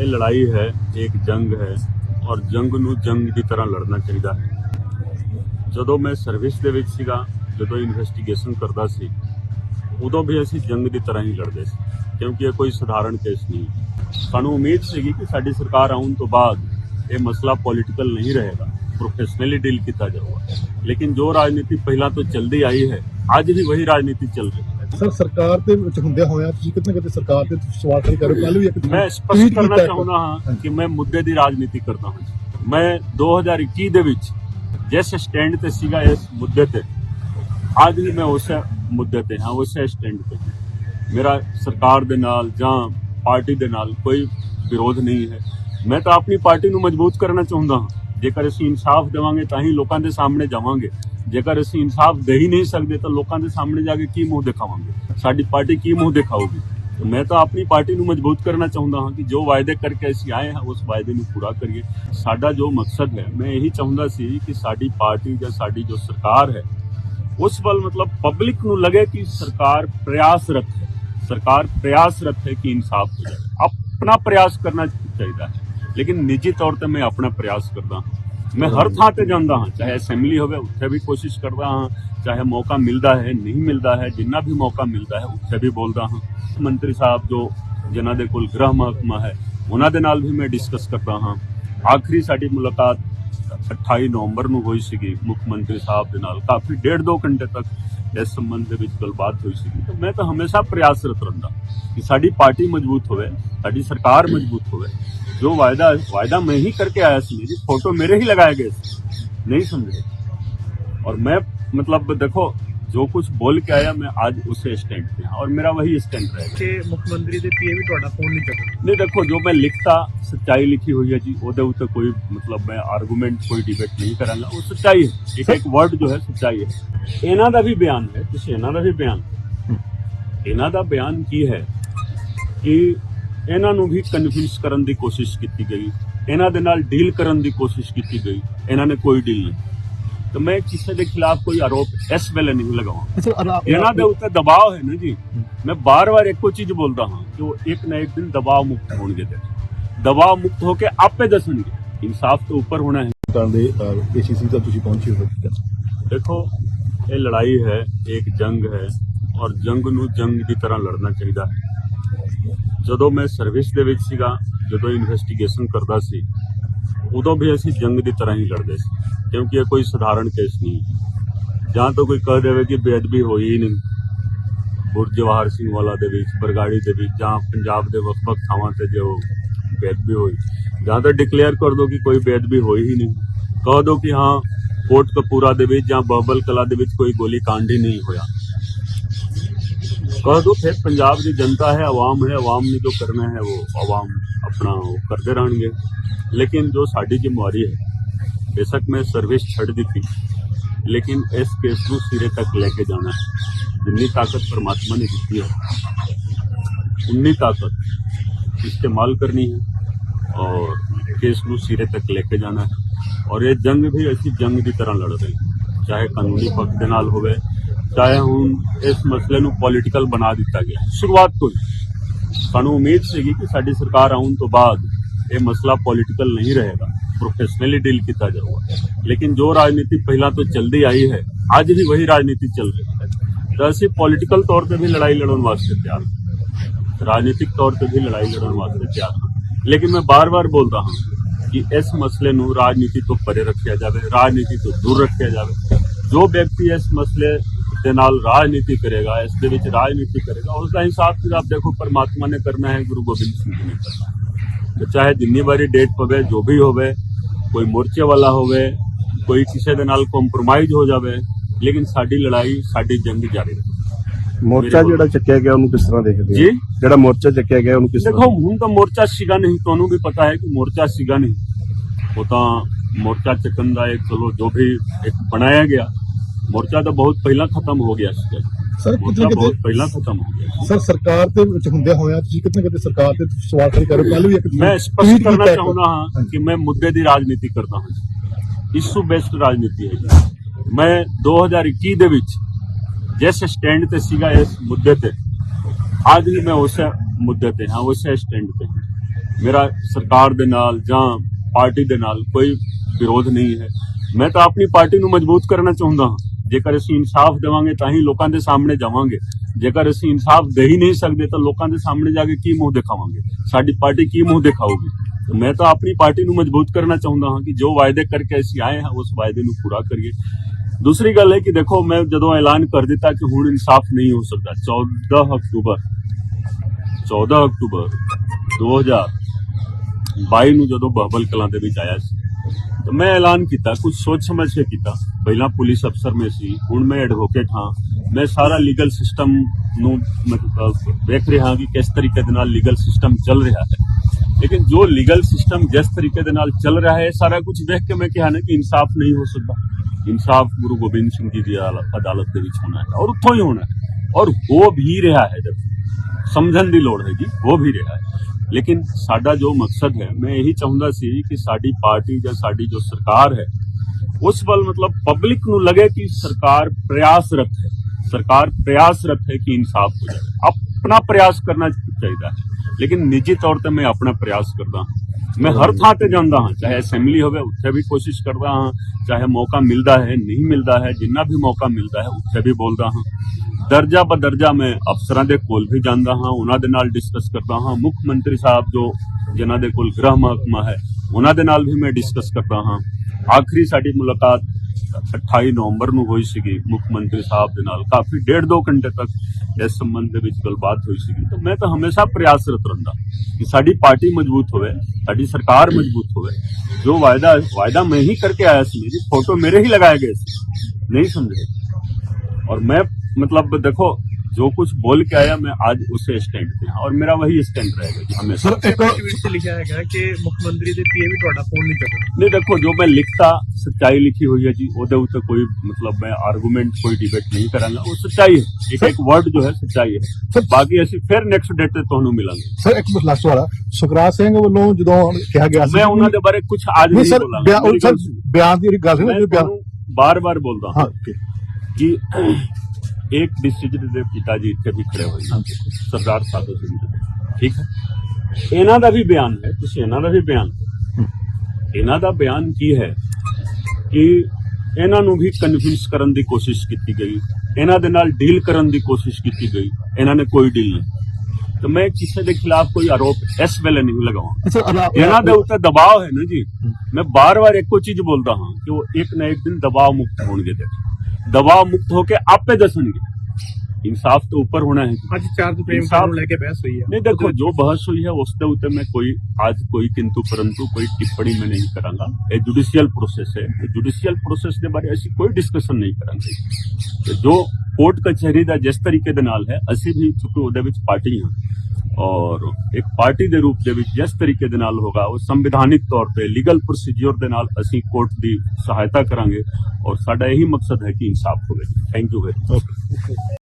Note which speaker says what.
Speaker 1: ਇਹ ਲੜਾਈ ਹੈ, ਇੱਕ ਜੰਗ ਹੈ ਔਰ ਜੰਗ ਨੂੰ ਜੰਗ ਦੀ ਤਰ੍ਹਾਂ ਲੜਨਾ ਚਾਹੀਦਾ ਹੈ। ਜਦੋਂ ਮੈਂ ਸਰਵਿਸ ਦੇ ਵਿੱਚ ਸੀਗਾ, ਜਦੋਂ ਇਨਵੈਸਟੀਗੇਸ਼ਨ ਕਰਦਾ ਸੀ, ਉਦੋਂ ਵੀ ਅਸੀਂ ਜੰਗ ਦੀ ਤਰ੍ਹਾਂ ਹੀ ਲੜਦੇ ਸੀ, ਕਿਉਂਕਿ ਇਹ ਕੋਈ ਸਧਾਰਨ ਕੇਸ ਨਹੀਂ। ਸਾਨੂੰ ਉਮੀਦ ਸੀਗੀ ਕਿ ਸਾਡੀ ਸਰਕਾਰ ਆਉਣ ਤੋਂ ਬਾਅਦ ਇਹ ਮਸਲਾ ਪੋਲੀਟੀਕਲ ਨਹੀਂ ਰਹੇਗਾ ਪ੍ਰੋਫੈਸ਼ਨਲੀ ਡੀਲ ਕੀਤਾ ਜਾਊਗਾ। ਲੇਕਿਨ ਜੋ ਰਾਜਨੀਤੀ ਪਹਿਲਾਂ ਤੋਂ ਚੱਲਦੀ ਆਈ ਹੈ, ਅੱਜ ਵੀ ਵਹੀ ਰਾਜਨੀਤੀ ਚੱਲ ਰਹੀ
Speaker 2: ਸਰ ਸਰਕਾਰ ਦੇ ਵਿੱਚ ਹੁੰਦਿਆਂ ਹੋਇਆਂ ਤੁਸੀਂ ਕਿਤੇ ਨਾ ਕਿਤੇ ਸਰਕਾਰ ਤੇ ਸਵਾਲ ਖੜੇ ਕਰੋ। ਕੱਲ ਵੀ ਇੱਕ
Speaker 1: ਮੈਂ ਸਪਸ਼ਟ ਕਰਨਾ। ਚਾਹੁੰਦਾ ਹਾਂ ਕਿ ਮੈਂ ਮੁੱਦੇ ਦੀ ਰਾਜਨੀਤੀ ਕਰਦਾ ਹਾਂ ਮੈਂ 2021 ਦੇ ਵਿੱਚ ਜਿਸ ਸਟੈਂਡ ਤੇ ਸੀਗਾ ਇਸ ਮੁੱਦੇ ਤੇ ਅੱਜ ਵੀ ਮੈਂ ਉਸੇ ਮੁੱਦੇ ਤੇ ਹਾਂ ਉਸੇ ਸਟੈਂਡ ਤੇ। ਮੇਰਾ ਸਰਕਾਰ ਦੇ ਨਾਲ ਜਾਂ ਪਾਰਟੀ ਦੇ ਨਾਲ ਕੋਈ ਵਿਰੋਧ ਨਹੀਂ ਹੈ। ਮੈਂ ਤਾਂ ਆਪਣੀ ਪਾਰਟੀ ਨੂੰ ਮਜ਼ਬੂਤ ਕਰਨਾ ਚਾਹੁੰਦਾ ਹਾਂ। ਜੇਕਰ ਅਸੀਂ ਇਨਸਾਫ ਦੇਵਾਂਗੇ ਤਾਂ ਹੀ ਲੋਕਾਂ ਦੇ ਸਾਹਮਣੇ ਜਾਵਾਂਗੇ। ਜੇਕਰ ਅਸੀਂ ਇਨਸਾਫ ਦੇ ਹੀ ਨਹੀਂ ਸਕਦੇ ਤਾਂ ਲੋਕਾਂ ਦੇ ਸਾਹਮਣੇ ਜਾ ਕੇ ਕੀ ਮੂੰਹ ਦਿਖਾਵਾਂਗੇ? ਸਾਡੀ ਪਾਰਟੀ ਕੀ ਮੂੰਹ ਦਿਖਾਊਗੀ? ਮੈਂ ਤਾਂ ਆਪਣੀ ਪਾਰਟੀ ਨੂੰ ਮਜ਼ਬੂਤ ਕਰਨਾ ਚਾਹੁੰਦਾ ਹਾਂ ਕਿ ਜੋ ਵਾਅਦੇ ਕਰਕੇ ਅਸੀਂ ਆਏ ਹਾਂ, ਉਸ ਵਾਅਦੇ ਨੂੰ ਪੂਰਾ ਕਰੀਏ। ਸਾਡਾ ਜੋ ਮਕਸਦ ਹੈ, ਮੈਂ ਇਹੀ ਚਾਹੁੰਦਾ ਸੀ ਕਿ ਸਾਡੀ ਪਾਰਟੀ ਜਾਂ ਸਾਡੀ ਜੋ ਸਰਕਾਰ ਹੈ, ਉਸ ਵੱਲ ਮਤਲਬ ਪਬਲਿਕ ਨੂੰ ਲੱਗੇ ਕਿ ਸਰਕਾਰ ਪ੍ਰਯਾਸਰਤ ਹੈ ਸਰਕਾਰ ਪ੍ਰਯਾਸਰਤ ਹੈ ਕਿ ਇਨਸਾਫ ਹੋ ਜਾਏ। ਆਪਣਾ ਪ੍ਰਯਾਸ ਕਰਨਾ ਚਾਹੀਦਾ ਹੈ। ਲੇਕਿਨ ਨਿੱਜੀ ਤੌਰ ਤੇ ਮੈਂ ਆਪਣਾ ਪ੍ਰਯਾਸ ਕਰਦਾ ਹਾਂ। ਮੈਂ ਹਰ ਥਾਂ ਤੇ ਜਾਂਦਾ ਹਾਂ, ਚਾਹੇ ਅਸੈਂਬਲੀ ਹੋਵੇ, ਉੱਥੇ ਵੀ ਕੋਸ਼ਿਸ਼ ਕਰਦਾ ਹਾਂ, ਚਾਹੇ ਮੌਕਾ ਮਿਲਦਾ ਹੈ, ਨਹੀਂ ਮਿਲਦਾ ਹੈ, ਜਿੰਨਾ ਵੀ ਮੌਕਾ ਮਿਲਦਾ ਹੈ, ਉੱਥੇ ਵੀ ਬੋਲਦਾ ਹਾਂ। ਮੰਤਰੀ ਸਾਹਿਬ ਜੋ ਜਿਨ੍ਹਾਂ ਦੇ ਕੋਲ ਗ੍ਰਹਿ ਮਹਿਕਮਾ ਹੈ, ਉਹਨਾਂ ਦੇ ਨਾਲ ਵੀ ਮੈਂ ਡਿਸਕਸ ਕਰਦਾ ਹਾਂ। ਆਖਰੀ ਸਾਡੀ ਮੁਲਾਕਾਤ 28 ਨਵੰਬਰ ਨੂੰ ਹੋਈ ਸੀਗੀ, ਮੁੱਖ ਮੰਤਰੀ ਸਾਹਿਬ ਦੇ ਨਾਲ, ਕਾਫੀ ਡੇਢ ਦੋ ਘੰਟੇ ਤੱਕ ਇਸ ਸੰਬੰਧ ਦੇ ਵਿੱਚ ਗੱਲਬਾਤ ਹੋਈ ਸੀ ਤਾਂ ਮੈਂ ਤਾਂ ਹਮੇਸ਼ਾ ਪ੍ਰਯਾਸਰਤ ਰਹਿੰਦਾ ਕਿ ਸਾਡੀ ਪਾਰਟੀ ਮਜ਼ਬੂਤ ਹੋਵੇ, ਸਾਡੀ ਸਰਕਾਰ ਮਜ਼ਬੂਤ ਹੋਵੇ। ਜੋ ਵਾਅਦਾ ਵਾਅਦਾ ਮੈਂ ਹੀ ਕਰਕੇ ਆਇਆ ਸੀ ਜੀ ਫੋਟੋ ਮੇਰੇ ਹੀ लगाए गए ਸੀ नहीं समझे और मैं मतलब देखो जो कुछ बोल के आया मैं आज उसे स्टैंड पे हाँ, और मेरा वही स्टैंड रहेगा
Speaker 3: ਕਿ ਮੁੱਖ ਮੰਤਰੀ ਦੇ ਪੀਏ ਵੀ ਤੁਹਾਡਾ ਫੋਨ ਨਹੀਂ ਚੱਕਦੇ
Speaker 1: ਨਹੀਂ ਦੇਖੋ ਜੋ ਮੈਂ ਲਿਖਤਾ ਸੱਚਾਈ ਲਿਖੀ ਹੋਈ ਹੈ ਜੀ ਉਹਦੇ ਉੱਤੇ ਕੋਈ ਮਤਲਬ ਮੈਂ ਆਰਗੂਮੈਂਟ ਕੋਈ ਡਿਬੇਟ ਨਹੀਂ ਕਰਾਂਗਾ ਉਹ ਸੱਚਾਈ ਹੈ ਇੱਕ ਇੱਕ ਵਰਡ ਜੋ ਹੈ ਸੱਚਾਈ ਹੈ ਇਹਨਾਂ ਦਾ ਵੀ ਬਿਆਨ ਹੈ ਤੁਸੀਂ ਇਹਨਾਂ ਦਾ ਵੀ ਬਿਆਨ ਇਹਨਾਂ ਦਾ ਬਿਆਨ ਕੀ ਹੈ ਕਿ ਇਹਨਾਂ ਨੂੰ ਵੀ ਕਨਵਿੰਸ ਕਰਨ ਦੀ ਕੋਸ਼ਿਸ਼ ਕੀਤੀ ਗਈ। ਇਹਨਾਂ ਦੇ ਨਾਲ ਡੀਲ ਕਰਨ ਦੀ ਕੋਸ਼ਿਸ਼ ਕੀਤੀ ਗਈ। ਇਹਨਾਂ ਨੇ ਕੋਈ ਡੀਲ ਨਹੀਂ। ਤਾਂ ਮੈਂ ਕਿਸੇ ਦੇ ਖਿਲਾਫ ਕੋਈ ਆਰੋਪ ਇਸ ਵੇਲੇ ਨਹੀਂ ਲਗਾਵਾਂ ਇਹਨਾਂ ਦੇ ਉੱਤੇ ਦਬਾਅ ਹੈ ਨਾ ਜੀ। ਮੈਂ ਬਾਰ-ਬਾਰ ਇੱਕੋ ਚੀਜ਼ ਬੋਲਦਾ ਹਾਂ ਕਿ ਉਹ ਇੱਕ ਨਾ ਇੱਕ ਦਿਨ ਦਬਾਅ ਮੁਕਤ ਹੋਣਗੇ ਤੇ। ਦਬਾਅ ਮੁਕਤ ਹੋ ਕੇ ਆਪੇ ਦੱਸਣਗੇ। ਇਨਸਾਫ ਤੋਂ ਉੱਪਰ ਹੋਣਾ ਹੈ।
Speaker 2: ਕਰਨ ਦੇ ਏਸੀਸੀ ਤੱਕ ਤੁਸੀਂ ਪਹੁੰਚੇ ਹੋ?
Speaker 1: ਦੇਖੋ ਇਹ ਲੜਾਈ ਹੈ ਇੱਕ ਜੰਗ ਹੈ। ਔਰ ਜੰਗ ਨੂੰ ਜੰਗ ਦੀ ਤਰ੍ਹਾਂ ਲੜਨਾ ਚਾਹੀਦਾ ਹੈ। ਜਦੋਂ ਮੈਂ ਸਰਵਿਸ ਦੇ ਵਿੱਚ ਸੀਗਾ, ਜਦੋਂ ਇਨਵੈਸਟੀਗੇਸ਼ਨ ਕਰਦਾ ਸੀ, ਉਦੋਂ ਵੀ ਅਸੀਂ ਜੰਗ ਦੀ ਤਰ੍ਹਾਂ ਹੀ ਲੜਦੇ ਸੀ, ਕਿਉਂਕਿ ਇਹ ਕੋਈ ਸਧਾਰਨ ਕੇਸ ਨਹੀਂ ਜਾਂ ਤਾਂ ਕੋਈ ਕਹਿ ਦੇਵੇ ਕਿ ਬੇਅਦਬੀ ਹੋਈ ਹੀ ਨਹੀਂ। ਬੁਰਜ ਜਵਾਹਰ ਸਿੰਘ ਵਾਲਾ ਦੇ ਵਿੱਚ, ਬਰਗਾੜੀ ਦੇ ਵਿੱਚ, ਜਾਂ ਪੰਜਾਬ ਦੇ ਵੱਖ-ਵੱਖ ਥਾਵਾਂ ਤੇ ਜੋ ਬੇਅਦਬੀ ਹੋਈ, ਜਾਂ ਤਾਂ ਡਿਕਲੇਅਰ ਕਰ ਦੋ ਕਿ ਕੋਈ ਬੇਅਦਬੀ ਹੋਈ ਹੀ ਨਹੀਂ। ਕਹਿ ਦੋ ਕਿ ਹਾਂ ਕੋਟ ਕਪੂਰਾ ਦੇ ਵਿੱਚ ਜਾਂ ਬਬਲ ਕਲਾ ਦੇ ਵਿੱਚ ਕੋਈ ਗੋਲੀ ਕਾਂਡ ਹੀ ਨਹੀਂ ਹੋਇਆ। कह दो फिर पंजाब की जनता है आवाम है आवाम ने जो करना है वो आवाम अपना वो करते रहेंगे लेकिन जो साड़ी जिम्मेवारी है बेशक मैं सर्विस छड़ दी थी लेकिन इस केस ਨੂੰ ਸਿਰੇ ਤੱਕ ਲੈ ਕੇ ਜਾਣਾ ਹੈ ਜਿੰਨੀ ਤਾਕਤ ਪਰਮਾਤਮਾ ਨੇ ਦਿੱਤੀ ਹੈ ਉਨੀ ਤਾਕਤ ਇਸਤੇਮਾਲ ਕਰਨੀ ਹੈ ਔਰ ਕੇਸ ਨੂੰ ਸਿਰੇ ਤੱਕ ਲੈ ਕੇ ਜਾਣਾ ਹੈ ਔਰ ਇਹ ਜੰਗ ਵੀ ਅਸੀਂ ਜੰਗ ਦੀ ਤਰ੍ਹਾਂ ਲੜ ਰਹੇ ਹਾਂ ਚਾਹੇ ਕਾਨੂੰਨੀ ਪੱਖ ਦੇ ਨਾਲ ਹੋਵੇ ਚਾਹੇ ਹੁਣ ਇਸ ਮਸਲੇ ਨੂੰ ਪੋਲੀਟੀਕਲ ਬਣਾ ਦਿੱਤਾ ਗਿਆ। ਸ਼ੁਰੂਆਤ ਤੋਂ ਹੀ। ਸਾਨੂੰ ਉਮੀਦ ਸੀਗੀ ਕਿ ਸਾਡੀ ਸਰਕਾਰ ਆਉਣ ਤੋਂ ਬਾਅਦ ਇਹ ਮਸਲਾ ਪੋਲੀਟੀਕਲ ਨਹੀਂ ਰਹੇਗਾ। ਪ੍ਰੋਫੈਸ਼ਨਲੀ ਡੀਲ ਕੀਤਾ ਜਾਊਗਾ। ਲੇਕਿਨ ਜੋ ਰਾਜਨੀਤੀ ਪਹਿਲਾਂ ਤੋਂ ਚੱਲਦੀ ਆਈ ਹੈ, ਅੱਜ ਵੀ ਵਹੀ ਰਾਜਨੀਤੀ ਚੱਲ ਰਹੀ ਹੈ। ਤਾਂ ਅਸੀਂ ਪੋਲੀਟੀਕਲ ਤੌਰ ਤੇ ਵੀ ਲੜਾਈ ਲੜਨ ਵਾਸਤੇ ਤਿਆਰ ਹਾਂ। ਰਾਜਨੀਤਿਕ ਤੌਰ ਤੇ ਵੀ ਲੜਾਈ ਲੜਨ ਵਾਸਤੇ ਤਿਆਰ ਹਾਂ। ਲੇਕਿਨ ਮੈਂ ਬਾਰ-ਬਾਰ ਬੋਲਦਾ ਹਾਂ ਕਿ ਇਸ ਮਸਲੇ ਨੂੰ ਰਾਜਨੀਤੀ ਤੋਂ ਪਰੇ ਰੱਖਿਆ ਜਾਵੇ, ਰਾਜਨੀਤੀ ਤੋਂ ਦੂਰ ਰੱਖਿਆ ਜਾਵੇ। ਜੋ ਵਿਅਕਤੀ ਇਸ ਮਸਲੇ ਦੇ ਨਾਲ ਰਾਜਨੀਤੀ ਕਰੇਗਾ ਇਸ ਦੇ ਵਿੱਚ ਰਾਜਨੀਤੀ ਕਰੇਗਾ ਉਸ ਦਾ ਹਿਸਾਬ ਕਿਤਾਬ ਦੇਖੋ ਪਰਮਾਤਮਾ ਨੇ ਕਰਨਾ ਹੈ ਗੁਰੂ ਗੋਬਿੰਦ ਸਿੰਘ ਜੀ ਨੇ ਕਰਨਾ ਹੈ। ਚਾਹੇ ਜਿੰਨੀ ਵਾਰੀ ਡੇਟ ਪਵੇ ਜੋ ਵੀ ਹੋਵੇ ਕੋਈ ਮੋਰਚੇ ਵਾਲਾ ਹੋਵੇ ਕੋਈ ਕਿਸੇ ਦੇ ਨਾਲ ਕੰਪਰੋਮਾਈਜ਼ ਹੋ ਜਾਵੇ ਲੇਕਿਨ ਸਾਡੀ ਲੜਾਈ ਸਾਡੀ ਜੰਗ ਜਾਰੀ ਰਹੇ
Speaker 4: ਮੋਰਚਾ ਜਿਹੜਾ ਚੱਕਿਆ ਗਿਆ ਉਹਨੂੰ ਕਿਸ ਤਰ੍ਹਾਂ ਦੇਖਦੇ ਹੋ?
Speaker 1: ਜੀ?
Speaker 4: ਜਿਹੜਾ ਮੋਰਚਾ ਚੱਕਿਆ ਗਿਆ ਉਹਨੂੰ ਕਿਸ
Speaker 1: ਦੇਖੋ
Speaker 4: ਤਰ੍ਹਾਂ
Speaker 1: ਹੁਣ ਤਾਂ ਮੋਰਚਾ ਸੀਗਾ ਨਹੀਂ ਤੁਹਾਨੂੰ ਵੀ ਪਤਾ ਹੈ ਕਿ ਮੋਰਚਾ ਸੀਗਾ ਨਹੀਂ। ਉਹ ਤਾਂ ਮੋਰਚਾ ਚੱਕਣ ਦਾ ਇੱਕ ਚਲੋ ਜੋ ਵੀ ਇੱਕ ਬਣਾਇਆ ਗਿਆ ਮੋਰਚਾ ਤਾਂ ਬਹੁਤ ਪਹਿਲਾਂ ਖਤਮ ਹੋ ਗਿਆ ਸੀ
Speaker 2: ਸਰ ਕਿਤੇ
Speaker 1: ਬਹੁਤ ਪਹਿਲਾਂ ਖਤਮ ਹੋ ਗਿਆ
Speaker 2: ਸਰ ਸਰਕਾਰ ਦੇ ਵਿੱਚ ਹੁੰਦਿਆਂ ਹੋਇਆਂ ਤੁਸੀਂ ਕਿਤੇ ਕਿਤੇ ਸਰਕਾਰ ਤੇ ਸਵਾਲ ਖੜੇ ਕਰੋ ਕੱਲ ਵੀ ਇੱਕ
Speaker 1: ਮੈਂ ਸਪਸ਼ਟ ਕਰਨਾ। ਚਾਹੁੰਦਾ ਹਾਂ ਕਿ ਮੈਂ ਮੁੱਦੇ ਦੀ ਰਾਜਨੀਤੀ ਕਰਦਾ ਹਾਂ ਇਸ਼ੂ ਬੇਸਡ ਰਾਜਨੀਤੀ ਹੈ। ਮੈਂ 2021 ਦੇ ਵਿੱਚ ਜਿਸ ਸਟੈਂਡ ਤੇ ਸੀਗਾ ਇਸ ਮੁੱਦੇ ਤੇ ਅੱਜ ਵੀ ਮੈਂ ਉਸੇ ਮੁੱਦੇ ਤੇ ਹਾਂ ਉਸੇ ਸਟੈਂਡ ਤੇ। ਮੇਰਾ ਸਰਕਾਰ ਦੇ ਨਾਲ ਜਾਂ ਪਾਰਟੀ ਦੇ ਨਾਲ ਕੋਈ ਵਿਰੋਧ ਨਹੀਂ ਹੈ ਮੈਂ ਤਾਂ ਆਪਣੀ ਪਾਰਟੀ ਨੂੰ ਮਜ਼ਬੂਤ ਕਰਨਾ ਚਾਹੁੰਦਾ ਹਾਂ ਜੇਕਰ ਅਸੀਂ ਇਨਸਾਫ ਦੇਵਾਂਗੇ ਤਾਂ ਹੀ ਲੋਕਾਂ ਦੇ ਸਾਹਮਣੇ ਜਾਵਾਂਗੇ। ਜੇਕਰ ਅਸੀਂ ਇਨਸਾਫ ਦੇ ਹੀ ਨਹੀਂ ਸਕਦੇ ਤਾਂ ਲੋਕਾਂ ਦੇ ਸਾਹਮਣੇ ਜਾ ਕੇ ਕੀ ਮੂੰਹ ਦਿਖਾਵਾਂਗੇ? ਸਾਡੀ ਪਾਰਟੀ ਕੀ ਮੂੰਹ ਦਿਖਾਊਗੀ? ਤਾਂ ਮੈਂ ਤਾਂ ਆਪਣੀ ਪਾਰਟੀ ਨੂੰ ਮਜ਼ਬੂਤ ਕਰਨਾ ਚਾਹੁੰਦਾ ਹਾਂ ਕਿ ਜੋ ਵਾਅਦੇ ਕਰਕੇ ਅਸੀਂ ਆਏ ਹਾਂ, ਉਸ ਵਾਅਦੇ ਨੂੰ ਪੂਰਾ ਕਰੀਏ। ਦੂਸਰੀ ਗੱਲ ਹੈ ਕਿ ਦੇਖੋ, ਮੈਂ ਜਦੋਂ ਐਲਾਨ ਕਰ ਦਿੱਤਾ ਕਿ ਹੁਣ ਇਨਸਾਫ ਨਹੀਂ ਹੋ ਸਕਦਾ 14 ਅਕਤੂਬਰ 14 ਅਕਤੂਬਰ 2022 ਨੂੰ ਜਦੋਂ ਬਹਬਲ ਕਲਾਂ ਦੇ ਵਿੱਚ ਆਇਆ ਸੀ ਤਾਂ ਮੈਂ ਐਲਾਨ ਕੀਤਾ ਕੁਝ ਸੋਚ ਸਮਝ ਕੇ ਕੀਤਾ ਪਹਿਲਾਂ ਪੁਲਿਸ ਅਫਸਰ ਮੈਂ ਸੀ ਹੁਣ ਮੈਂ ਐਡਵੋਕੇਟ ਹਾਂ ਮੈਂ ਸਾਰਾ ਲੀਗਲ ਸਿਸਟਮ ਨੂੰ ਮਤਲਬ ਵੇਖ ਰਿਹਾ ਕਿ ਕਿਸ ਤਰੀਕੇ ਦੇ ਨਾਲ ਲੀਗਲ ਸਿਸਟਮ ਚੱਲ ਰਿਹਾ ਹੈ ਲੇਕਿਨ ਜੋ ਲੀਗਲ ਸਿਸਟਮ ਜਿਸ ਤਰੀਕੇ ਦੇ ਨਾਲ ਚੱਲ ਰਿਹਾ ਹੈ ਸਾਰਾ ਕੁਝ ਵੇਖ ਕੇ ਮੈਂ ਕਿਹਾ ਨਾ ਕਿ ਇਨਸਾਫ ਨਹੀਂ ਹੋ ਸਕਦਾ ਇਨਸਾਫ ਗੁਰੂ ਗੋਬਿੰਦ ਸਿੰਘ ਜੀ ਦੀ ਅਦਾਲਤ ਦੇ ਵਿੱਚ ਹੋਣਾ ਹੈ ਔਰ ਉੱਥੋਂ ਹੀ ਹੋਣਾ ਹੈ ਔਰ ਹੋ ਵੀ ਰਿਹਾ ਹੈ ਜਦ ਸਮਝਣ ਦੀ ਲੋੜ ਹੈ ਜੀ ਹੋ ਵੀ ਰਿਹਾ ਹੈ ਲੇਕਿਨ ਸਾਡਾ ਜੋ ਮਕਸਦ ਹੈ, ਮੈਂ ਇਹੀ ਚਾਹੁੰਦਾ ਸੀ ਕਿ ਸਾਡੀ ਪਾਰਟੀ ਜਾਂ ਸਾਡੀ ਜੋ ਸਰਕਾਰ ਹੈ, ਉਸ ਵੱਲ ਮਤਲਬ ਪਬਲਿਕ ਨੂੰ ਲੱਗੇ ਕਿ ਸਰਕਾਰ ਪ੍ਰਯਾਸਰਤ ਹੈ। ਸਰਕਾਰ ਪ੍ਰਯਾਸਰਤ ਹੈ ਕਿ ਇਨਸਾਫ ਹੋ ਜਾਵੇ। ਆਪਣਾ ਪ੍ਰਯਾਸ ਕਰਨਾ ਚਾਹੀਦਾ ਹੈ। ਲੇਕਿਨ ਨਿੱਜੀ ਤੌਰ ਤੇ ਮੈਂ ਆਪਣਾ ਪ੍ਰਯਾਸ ਕਰਦਾ ਹਾਂ। ਮੈਂ ਹਰ ਥਾਂ ਤੇ ਜਾਂਦਾ ਹਾਂ, ਚਾਹੇ ਅਸੈਂਬਲੀ ਹੋਵੇ, ਉੱਥੇ ਵੀ ਕੋਸ਼ਿਸ਼ ਕਰਦਾ ਹਾਂ। ਚਾਹੇ ਮੌਕਾ ਮਿਲਦਾ ਹੈ, ਨਹੀਂ ਮਿਲਦਾ ਹੈ, ਜਿੰਨਾ ਵੀ ਮੌਕਾ ਮਿਲਦਾ ਹੈ, ਉੱਥੇ ਵੀ ਬੋਲਦਾ ਹਾਂ। ਦਰਜਾ ਬ ਦਰਜਾ ਮੈਂ ਅਫਸਰਾਂ ਦੇ ਕੋਲ ਵੀ ਜਾਂਦਾ ਹਾਂ, ਉਹਨਾਂ ਦੇ ਨਾਲ ਡਿਸਕਸ ਕਰਦਾ ਹਾਂ। ਮੁੱਖ ਮੰਤਰੀ ਸਾਹਿਬ ਜੋ ਜਿਨ੍ਹਾਂ ਦੇ ਕੋਲ ਗ੍ਰਹਿ ਮਹਿਕਮਾ ਹੈ, ਉਹਨਾਂ ਦੇ ਨਾਲ ਵੀ ਮੈਂ ਡਿਸਕਸ ਕਰਦਾ ਹਾਂ। ਆਖਰੀ ਸਾਡੀ ਮੁਲਾਕਾਤ 28 ਨਵੰਬਰ ਨੂੰ ਹੋਈ ਸੀਗੀ, ਮੁੱਖ ਮੰਤਰੀ ਸਾਹਿਬ ਦੇ ਨਾਲ। ਕਾਫੀ 1.5 2 ਘੰਟੇ ਤੱਕ ਇਸ ਸੰਬੰਧ ਦੇ ਵਿੱਚ ਗੱਲਬਾਤ ਹੋਈ ਸੀਗੀ। ਤਾਂ ਮੈਂ ਤਾਂ ਹਮੇਸ਼ਾ ਪ੍ਰਯਾਸਰਤ ਰਹਿੰਦਾ ਕਿ ਸਾਡੀ ਪਾਰਟੀ ਮਜ਼ਬੂਤ ਹੋਵੇ, ਸਾਡੀ ਸਰਕਾਰ ਮਜ਼ਬੂਤ ਹੋਵੇ। ਜੋ ਵਾਅਦਾ ਵਾਅਦਾ ਮੈਂ ਹੀ ਕਰਕੇ ਆਇਆ ਸੀ, ਮੇਰੀ ਫੋਟੋ ਮੇਰੇ ਹੀ ਲਗਾਏ ਗਏ ਸੀ। ਨਹੀਂ ਸਮਝੇ। ਔਰ ਮੈਂ मतलब देखो जो कुछ बोल के आया मैं आज उसे स्टैंड पे और मेरा वही स्टैंड रहेगा जी हमेशा
Speaker 2: ਸਰ ਇੱਕ
Speaker 3: ਟਵੀਟ ਤੇ ਲਿਖਿਆ ਹੈਗਾ ਕਿ ਮੁੱਖ ਮੰਤਰੀ ਦੇ ਪੀਏ ਵੀ ਤੁਹਾਡਾ ਫੋਨ ਨਹੀਂ ਚੱਕਦੇ
Speaker 1: नहीं देखो जो मैं लिखता सच्चाई लिखी हुई है जी ਉਹਦੇ ਉੱਤੇ ਕੋਈ मतलब मैं आर्गूमेंट कोई डिबेट नहीं करांगा वो सच्चाई है एक एक वर्ड जो है सच्चाई है बाकी ਅਸੀਂ ਫਿਰ ਨੈਕਸਟ ਡੇਟ ਤੇ ਤੁਹਾਨੂੰ ਮਿਲਾਂਗੇ
Speaker 2: ਸਰ ਇੱਕ ਮਿੰਟ ਲਾਸਟ ਵਾਲਾ ਸੁਖਰਾਜ ਸਿੰਘ ਵੱਲੋਂ ਜਦੋਂ ਕਿਹਾ ਗਿਆ ਸੀ
Speaker 1: ਮੈਂ ਉਹਨਾਂ ਦੇ ਬਾਰੇ ਕੁਝ ਅੱਜ
Speaker 2: ਨਹੀਂ
Speaker 1: ਨਹੀਂ
Speaker 2: ਸਰ
Speaker 1: ਬੋਲਾਂਗਾ
Speaker 2: ਬਿਆਨ
Speaker 1: ਮੇਰੀ
Speaker 2: ਸਰ
Speaker 1: ਗੱਲ ਸੁਣੋ।
Speaker 2: ਬਿਆਨ ਦੀ ਗੱਲ ਸੀ ਨਾ
Speaker 1: ਮੈਂ
Speaker 2: ਜੋ ਬਿਆਨ
Speaker 1: ਤੁਹਾਨੂੰ ਬਾਰ-ਬਾਰ ਬੋਲਦਾ ਹਾਂ
Speaker 2: ਹਾਂ ਠੀਕ।
Speaker 1: ਕਿ ਇੱਕ ਡਿਸਟ੍ਰਿਕਟ ਦੇ ਪਿਤਾ ਜੀ ਇੱਥੇ ਵੀ ਖੜੇ ਹੋਏ ਨੇ ਸਰਦਾਰ ਸਾਧੂ ਸਿੰਘ ਜੀ ਠੀਕ ਹੈ ਇਹਨਾਂ ਦਾ ਵੀ ਬਿਆਨ ਹੈ ਤੁਸੀਂ ਇਹਨਾਂ ਦਾ ਵੀ ਬਿਆਨ। ਇਹਨਾਂ ਦਾ ਬਿਆਨ ਕੀ ਹੈ ਕਿ ਇਹਨਾਂ ਨੂੰ ਵੀ ਕਨਵਿੰਸ ਕਰਨ ਦੀ ਕੋਸ਼ਿਸ਼ ਕੀਤੀ ਗਈ ਇਹਨਾਂ ਦੇ ਨਾਲ ਡੀਲ ਕਰਨ ਦੀ ਕੋਸ਼ਿਸ਼ ਕੀਤੀ ਗਈ ਇਹਨਾਂ ਨੇ ਕੋਈ ਡੀਲ ਨਹੀਂ ਤਾਂ ਮੈਂ ਕਿਸੇ ਦੇ ਖਿਲਾਫ ਕੋਈ ਆਰੋਪ ਇਸ ਵੇਲੇ ਨਹੀਂ ਲਗਾਵਾਂ ਇਹਨਾਂ ਦੇ ਉੱਤੇ ਦਬਾਅ ਹੈ ਨਾ ਜੀ ਮੈਂ ਬਾਰ-ਬਾਰ ਇੱਕੋ ਚੀਜ਼ ਬੋਲਦਾ ਹਾਂ ਕਿ ਉਹ ਇੱਕ ਨਾ ਇੱਕ ਦਿਨ ਦਬਾਅ ਮੁਕਤ ਹੋਣਗੇ ਤੇ ਦਬਾਅ ਮੁਕਤ ਹੋ ਕੇ ਆਪੇ ਦੱਸਣਗੇ। ਇਨਸਾਫ ਤੋਂ ਉੱਪਰ ਹੋਣਾ ਹੈ।
Speaker 3: ਅੱਜ ਚਾਰਜ ਪ੍ਰੇਮ
Speaker 1: ਇਨਸਾਫ਼-
Speaker 3: ਨੂੰ ਲੈ ਕੇ ਬਹਿਸ ਹੋਈ ਹੈ
Speaker 1: ਨਹੀਂ ਦੇਖੋ ਜੋ ਬहस ਹੋਈ ਹੈ ਉਸ ਦੇ ਉੱਤੇ ਮੈਂ ਕੋਈ ਅੱਜ ਕੋਈ ਕਿੰਤੂ ਪਰੰਤੂ ਕੋਈ ਟਿੱਪਣੀ ਮੈਂ ਨਹੀਂ ਕਰਾਂਗਾ। ਇਹ ਜੁਡੀਸ਼ੀਅਲ ਪ੍ਰੋਸੈਸ ਹੈ। ਜੁਡੀਸ਼ੀਅਲ ਪ੍ਰੋਸੈਸ ਦੇ ਬਾਰੇ ਅਸੀਂ ਕੋਈ ਡਿਸਕਸ਼ਨ ਨਹੀਂ ਕਰਾਂਗੇ। ਜੋ ਕੋਰਟ ਕਚਹਿਰੀ ਦਾ ਜਿਸ ਤਰੀਕੇ ਦੇ ਨਾਲ ਹੈ ਅਸੀਂ ਵੀ ਚੁੱਕਿ ਉਹਦੇ ਵਿੱਚ ਪਾਰਟੀ ਹਾਂ। ਔਰ ਇੱਕ ਪਾਰਟੀ ਦੇ ਰੂਪ ਦੇ ਵਿੱਚ ਜਿਸ ਤਰੀਕੇ ਦੇ ਨਾਲ ਹੋਗਾ, ਉਹ ਸੰਵਿਧਾਨਿਕ ਤੌਰ ਤੇ ਲੀਗਲ ਪ੍ਰੋਸੀਜਰ ਦੇ ਨਾਲ ਅਸੀਂ ਕੋਰਟ ਦੀ ਸਹਾਇਤਾ ਕਰਾਂਗੇ ਔਰ ਸਾਡਾ ਇਹੀ ਮਕਸਦ ਹੈ ਕਿ ਇਨਸਾਫ ਹੋਵੇ। Thank you very much